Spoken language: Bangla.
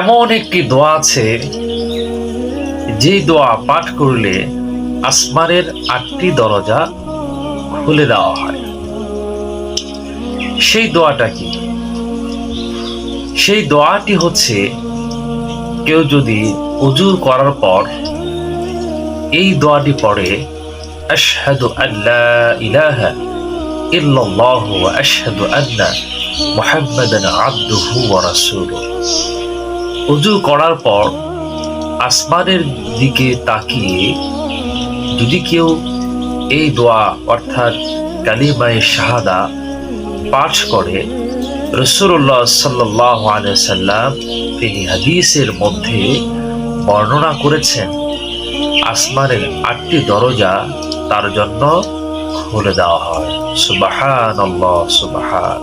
এমন একটি দোয়া আছে যে দোয়া পাঠ করলে আসমানের আটটি দরজা খুলে দেওয়া হয়। সেই দোয়াটা কি? সেই দোয়াটি হচ্ছে, কেউ যদি উজু করার পর এই দোয়াটি পড়ে, আশহাদু আল্লা ইলাহা ইল্লাল্লাহু ওয়া আশহাদু আন্না মুহাম্মাদান আবদুহু ওয়া রাসূলুহু। উজু করার পর আসমানের দিকে তাকিয়ে যদি কেউ এই দোয়া অর্থাৎ কালিমায়ে শাহাদা পাঠ করে রসুল্লাহ সাল্লাহ সাল্লাম তিনি হাদিসের মধ্যে বর্ণনা করেছেন, আসমানের আটটি দরজা তার জন্য খুলে দেওয়া হয়। সুবাহান সুবাহান